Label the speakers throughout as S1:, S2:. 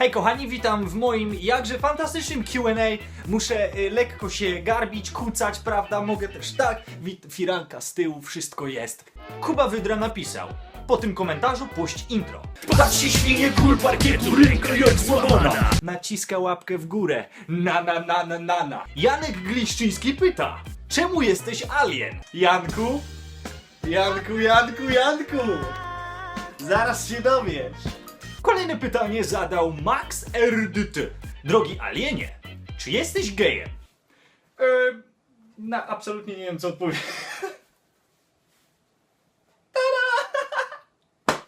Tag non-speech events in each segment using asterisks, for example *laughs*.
S1: Hej kochani, witam w moim jakże fantastycznym Q&A. Muszę y, lekko się garbić, kucać, prawda? Mogę też tak. Wit firanka z tyłu, wszystko jest. Kuba Wydra napisał. Po tym komentarzu puść intro.
S2: Patrzcie świnie kul parkietu, ręka jak złamana
S1: Naciska łapkę w górę. Na na na na na na. Janek Gliszczyński pyta. Czemu jesteś alien? Janku? Janku, Janku, Janku! Zaraz się dowiesz. Kolejne pytanie zadał Max RDT. Drogi alienie, czy jesteś gejem? E, na absolutnie nie wiem co odpowiedzieć. *laughs*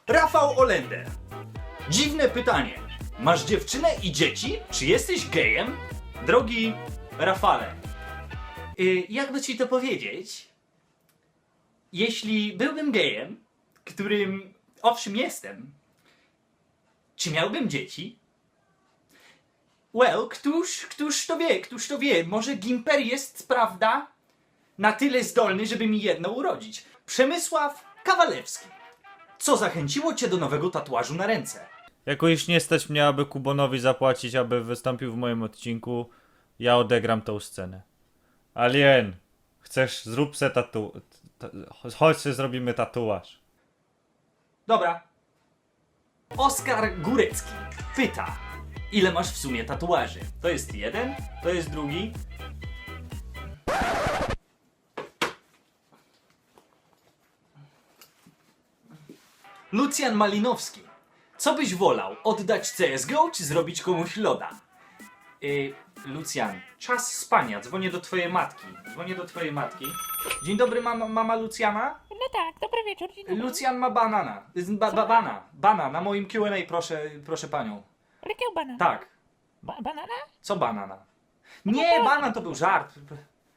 S1: Rafał Olender. Dziwne pytanie. Masz dziewczynę i dzieci? Czy jesteś gejem? Drogi Rafale. Y, jakby ci to powiedzieć? Jeśli byłbym gejem, którym owszem jestem, czy miałbym dzieci? Well, któż, któż to wie, któż to wie? Może Gimper jest, prawda, na tyle zdolny, żeby mi jedno urodzić. Przemysław Kawalewski. Co zachęciło cię do nowego tatuażu na ręce?
S3: Jakoś nie stać mnie, aby Kubonowi zapłacić, aby wystąpił w moim odcinku. Ja odegram tą scenę. Alien, chcesz, zrób se tatu... ta- Chodź se zrobimy tatuaż.
S1: Dobra. Oskar Górecki pyta, ile masz w sumie tatuaży? To jest jeden, to jest drugi. Lucjan Malinowski. Co byś wolał? Oddać CSGO czy zrobić komuś loda? Yy, Lucjan, czas spania. Dzwonię do twojej matki. Dzwonię do twojej matki. Dzień dobry, mama, mama Lucjana.
S4: No tak, dobry wieczór. Dzień dobry.
S1: Lucjan ma banana. Z- Ba, ba, bana. Bana. Na moim Q&A proszę, proszę panią.
S4: Jakiego banana?
S1: Tak.
S4: Ba banana?
S1: Co banana? Nie, banan to był żart.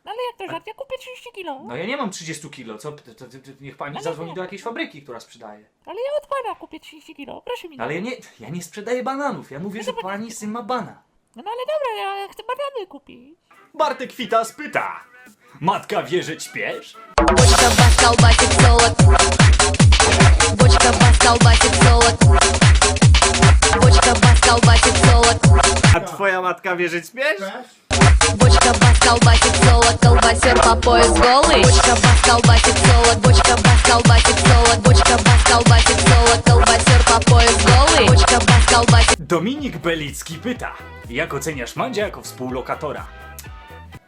S4: No ale jak to żart? Ja kupię 30 kilo.
S1: No ja nie mam 30 kilo. Co? To, to, to, niech pani zadzwoni do jakiejś fabryki, która sprzedaje.
S4: Ale ja od pana kupię 30 kilo. Proszę mi.
S1: Ale ja nie, ja nie sprzedaję bananów. Ja mówię, że pani syn ma bana.
S4: No, ale dobra, ja chcę banany kupić.
S1: Bartek Witas pyta. Matka wie, że śpiesz?
S5: Бочка бас, колбасик, солод. Бочка бас, колбасик, солод. Бочка бас, колбасик, солод.
S3: A twoja matka wie, że śpiesz?
S5: Бочка бас, колбасик, солод. Колбасер по пояс голый. Бочка бас, колбасик, солод. Бочка бас, колбасик, солод. Бочка бас, колбасик, солод. Колбасер
S1: Dominik Belicki pyta, jak oceniasz Mandzia jako współlokatora?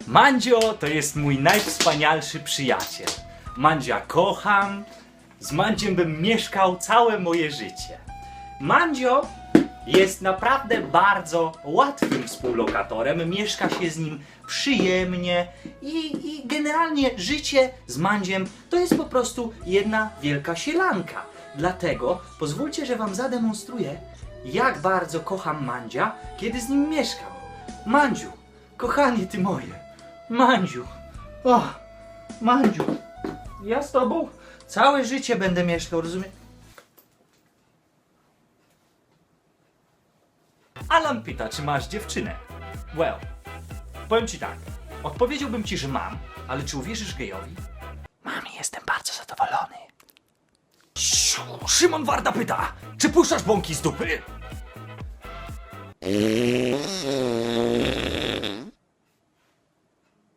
S1: Mandzio to jest mój najwspanialszy przyjaciel. Mandzia kocham, z Mandziem bym mieszkał całe moje życie. Mandzio jest naprawdę bardzo łatwym współlokatorem, mieszka się z nim przyjemnie i, i generalnie życie z Mandziem to jest po prostu jedna wielka sielanka. Dlatego pozwólcie, że wam zademonstruję, jak bardzo kocham Mandzia, kiedy z nim mieszkam. Mandziu, kochanie ty moje. Mandziu, o, Mandziu, ja z tobą całe życie będę mieszkał, rozumiesz? Alan pyta, czy masz dziewczynę. Well, powiem ci tak. Odpowiedziałbym ci, że mam, ale czy uwierzysz gejowi? Mam i jestem bardzo zadowolony. Szymon Warda pyta, czy puszczasz bąki z dupy?